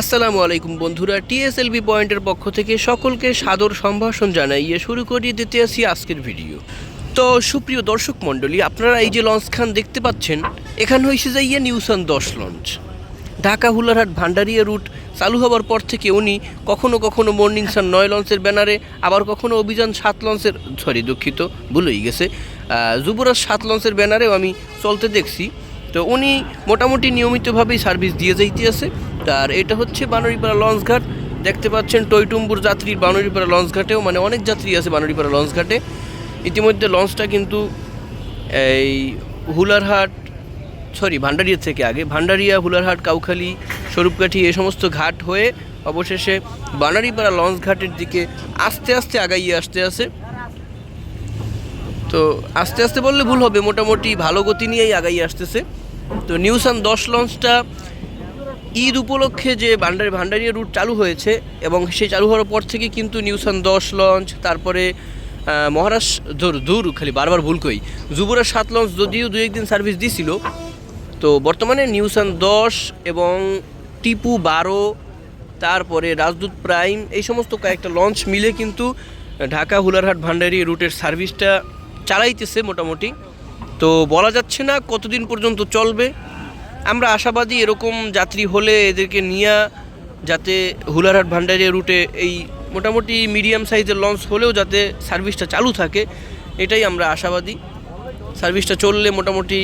আসসালামু আলাইকুম বন্ধুরা, টিএসএলবি পয়েন্টের পক্ষ থেকে সকলকে সাদর সম্ভাষণ জানাইয়ে শুরু করিয়ে দিতে আসি আজকের ভিডিও। তো সুপ্রিয় দর্শক মণ্ডলী, আপনারা এই যে লঞ্চ খান দেখতে পাচ্ছেন, এখান হয়েছে যে ইয়ে নিউসান দশ লঞ্চ। ঢাকা হুলারহাট ভান্ডারিয়া রুট চালু হবার পর থেকে উনি কখনো কখনো মর্নিং সান নয় লঞ্চের ব্যানারে, আবার কখনো অভিযান সাত লঞ্চের সরি দুঃখিত, ভুলেই গেছে যুবরাজ সাত লঞ্চের ব্যানারেও আমি চলতে দেখছি। তো উনি মোটামুটি নিয়মিতভাবেই সার্ভিস দিয়ে যাইতে আছে। আর এটা হচ্ছে বানরিপাড়া লঞ্চ ঘাট। দেখতে পাচ্ছেন টইটুম্বুর যাত্রীর বানরিপাড়া লঞ্চ ঘাটেও মানে অনেক যাত্রী আছে বানরিপাড়া লঞ্চ ঘাটে। ইতিমধ্যে লঞ্চটা কিন্তু এই হুলারহাট, সরি, ভান্ডারিয়া থেকে আগে। ভান্ডারিয়া, হুলারহাট, কাউখালী, স্বরূপকাঠি এ সমস্ত ঘাট হয়ে অবশেষে বানারীপাড়া লঞ্চ ঘাটের দিকে আস্তে আস্তে আগাইয়ে আসতে আছে। তো আস্তে আস্তে বললে ভুল হবে, মোটামুটি ভালো গতি নিয়েই আগাইয়ে আসতেছে। তো নিউসান দশ লঞ্চটা ঈদ উপলক্ষে যে ভান্ডারি, ভান্ডারিয়া রুট চালু হয়েছে এবং সেই চালু হওয়ার পর থেকে কিন্তু নিউসান দশ লঞ্চ তারপরে মহারাষ্ট্র দূর খালি বারবার ভুল কই। যুবরাজ সাত লঞ্চ যদিও দু একদিন সার্ভিস দিছিল। তো বর্তমানে নিউসান দশ এবং টিপু বারো, তারপরে রাজদূত প্রাইম এই সমস্ত কয়েকটা লঞ্চ মিলে কিন্তু ঢাকা হুলারহাট ভান্ডারি রুটের সার্ভিসটা চালাইতেছে মোটামুটি। তো বলা যাচ্ছে না কতদিন পর্যন্ত চলবে। আমরা আশাবাদী এরকম যাত্রী হলে এদেরকে নিয়ে যাতে হুলারহাট ভান্ডারিয়া রুটে এই মোটামুটি মিডিয়াম সাইজের লঞ্চ হলেও যাতে সার্ভিসটা চালু থাকে, এটাই আমরা আশাবাদী। সার্ভিসটা চললে মোটামুটি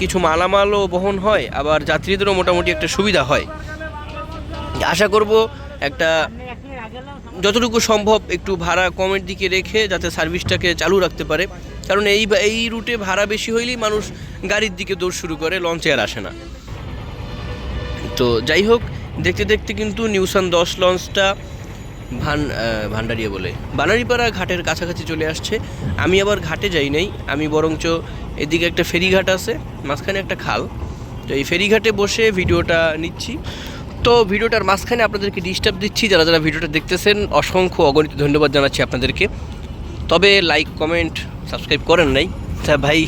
কিছু মালামালও বহন হয়, আবার যাত্রীদেরও মোটামুটি একটা সুবিধা হয়। আশা করব একটা যতটুকু সম্ভব একটু ভাড়া কমের দিকে রেখে যাতে সার্ভিসটাকে চালু রাখতে পারে। কারণ এই এই রুটে ভাড়া বেশি হইলেই মানুষ গাড়ির দিকে দৌড় শুরু করে লঞ্চে আর আসে না। তো যাই হোক, দেখতে দেখতে কিন্তু নিউসান দশ লঞ্চটা ভান ভান্ডারিয়া বলে। বানারিপাড়া ঘাটের কাছাকাছি চলে আসছে। আমি আবার ঘাটে যাই নাই, আমি বরঞ্চ এদিকে একটা ফেরিঘাট আছে, মাঝখানে একটা খাল। তো এই ফেরিঘাটে বসে ভিডিওটা নিচ্ছি। তো ভিডিওটার মাঝখানে আপনাদেরকে ডিস্টার্ব দিচ্ছি, যারা যারা ভিডিওটা দেখতেছেন, অসংখ্য অগণিত ধন্যবাদ জানাচ্ছি আপনাদেরকে। তবে লাইক কমেন্ট সাবস্ক্রাইব করেন নাই। তা ভাই,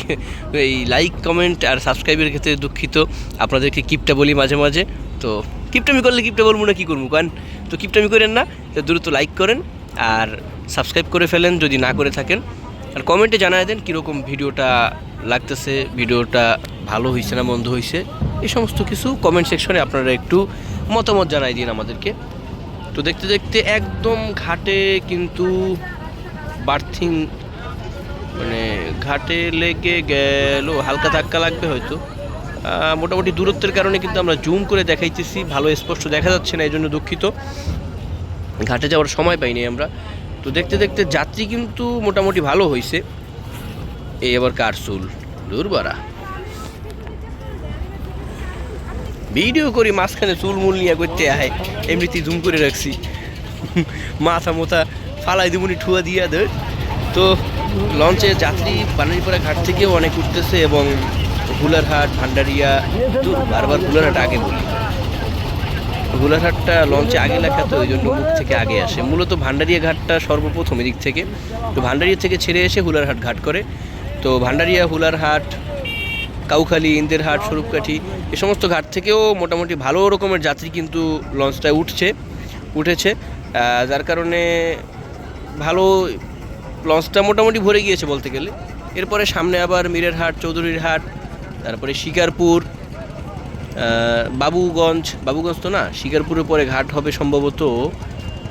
এই লাইক কমেন্ট আর সাবস্ক্রাইবের ক্ষেত্রে দুঃখিত। আপনাদেরকে কিপটা বলি মাঝে মাঝে। তো কিপটামি করলে কিপটা বলব না কী করব কারণ তো কিপটামি করেন না, তো দ্রুত লাইক করেন আর সাবস্ক্রাইব করে ফেলেন যদি না করে থাকেন। আর কমেন্টে জানায় দেন কীরকম ভিডিওটা লাগতেছে, ভিডিওটা ভালো হয়েছে না বন্ধ হয়েছে এই সমস্ত কিছু কমেন্ট সেকশনে আপনারা একটু মতামত জানাই দিন আমাদেরকে। তো দেখতে দেখতে একদম ঘাটে কিন্তু বার্থিং মানে ঘাটে লেগে গেল, হালকা ধাক্কা লাগবে হয়তো। মোটামুটি দূরত্বের কারণে কিন্তু আমরা জুম করে দেখাইতেছি, ভালো স্পষ্ট দেখা যাচ্ছে না এই জন্য দুঃখিত। ঘাটে যাওয়ার সময় পাইনি আমরা। তো দেখতে দেখতে যাত্রী কিন্তু মোটামুটি ভালো হয়েছে এই আবার কার চুল? দুর্বারা। ভিডিও করি, মাঝখানে চুল মুল নিয়ে করতে আয়। এমনিতেই জুম করে রাখছি। মাথা মোথা ফালাই দিবনি ঠুয়া দিয়া দে তো লঞ্চে যাত্রী বানারীপাড়া ঘাট থেকেও অনেক উঠতেছে এবং হুলারহাট, ভান্ডারিয়া বারবার হুলারহাট আগে বলি। হুলারহাটটা লঞ্চে আগে লেখা তো, ওই জন্য মুখ থেকে আগে আসে। মূলত ভান্ডারিয়া ঘাটটা সর্বপ্রথম এদিক থেকে। তো ভান্ডারিয়া থেকে ছেড়ে এসে হুলারহাট ঘাট করে। তো ভান্ডারিয়া, হুলারহাট, কাউখালী, ইন্দেরহাট, স্বরূপকাঠি, এ সমস্ত ঘাট থেকেও মোটামুটি ভালো রকমের যাত্রী কিন্তু লঞ্চটায় উঠছে, উঠেছে। যার কারণে ভালো লঞ্চটা মোটামুটি ভরে গিয়েছে বলতে গেলে। এরপরে সামনে আবার মীরের হাট, চৌধুরীর হাট, তারপরে শিকারপুর বাবুগঞ্জ। বাবুগঞ্জ তো না, শিকারপুরের পরে ঘাট হবে সম্ভবত,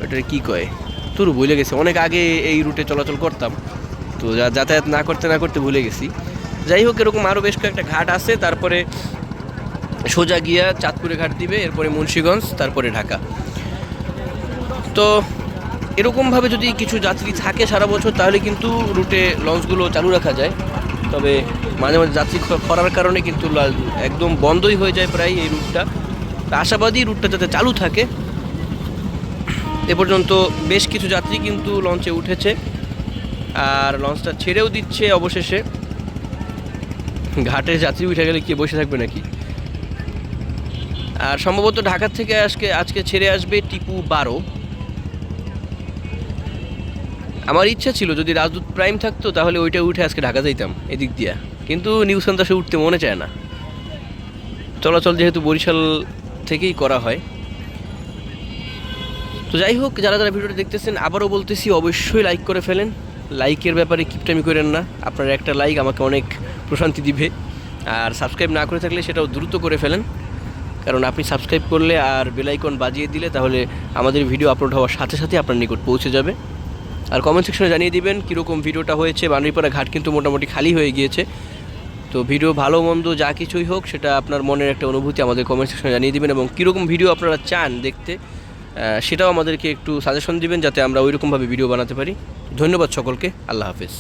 ওটার কি কয়? তোর, ভুলে গেছে। অনেক আগে এই রুটে চলাচল করতাম। তো যাতায়াত না করতে না করতে ভুলে গেছি। যাই হোক, এরকম আরও বেশ কয়েকটা ঘাট আছে। তারপরে সোজা গিয়া চাঁদপুরে ঘাট দিবে, এরপরে মুন্সীগঞ্জ, তারপরে ঢাকা। তো এরকমভাবে যদি কিছু যাত্রী থাকে সারা বছর, তাহলে কিন্তু রুটে লঞ্চগুলো চালু রাখা যায়। তবে মাঝে মাঝে যাত্রী করার কারণে কিন্তু একদম বন্ধই হয়ে যায় প্রায় এই রুটটা। আশাবাদী রুটটা যাতে চালু থাকে, এ পর্যন্ত বেশ কিছু যাত্রী কিন্তু লঞ্চে উঠেছে। আর লঞ্চটা ছেড়েও দিচ্ছে অবশেষে। ঘাটে যাত্রী উঠে গেলে কি বসে থাকবে নাকি? আর সম্ভবত ঢাকা থেকে আজকে আজকে ছেড়ে আসবে টিপু বারো। আমার ইচ্ছা ছিল যদি রাজদূত প্রাইম থাকতো, তাহলে ওইটা উঠে আজকে ঢাকা যাইতাম, এদিক দিয়া। কিন্তু নিউ সন্তাসে উঠতে মনে চায় না। চলাচল যেহেতু বরিশাল থেকেই করা হয়। তো যাই হোক, যারা যারা ভিডিওটা দেখতেছেন, আবারও বলতেছি, অবশ্যই লাইক করে ফেলেন। লাইকের ব্যাপারে কিপটামি করেন না। আপনার একটা লাইক আমাকে অনেক প্রশান্তি দিবে। আর সাবস্ক্রাইব না করে থাকলে সেটাও দ্রুত করে ফেলেন। কারণ আপনি সাবস্ক্রাইব করলে আর বেলাইকন বাজিয়ে দিলে তাহলে আমাদের ভিডিও আপলোড হওয়ার সাথে সাথে আপনার নিকট পৌঁছে যাবে। আর কমেন্ট সেকশনে জানিয়ে দিবেন কীরকম ভিডিওটা হয়েছে। বান্ডিপাড়া ঘাট কিন্তু মোটামুটি খালি হয়ে গিয়েছে। তো ভিডিও ভালো মন্দ যা কিছুই হোক, সেটা আপনার মনের একটা অনুভূতি আমাদের কমেন্ট সেকশনে জানিয়ে দেবেন এবং কীরকম ভিডিও আপনারা চান দেখতে সেটাও আমাদেরকে একটু সাজেশন দিবেন যাতে আমরা ওইরকমভাবে ভিডিও বানাতে পারি। ধন্যবাদ সকলকে। আল্লাহ হাফেজ।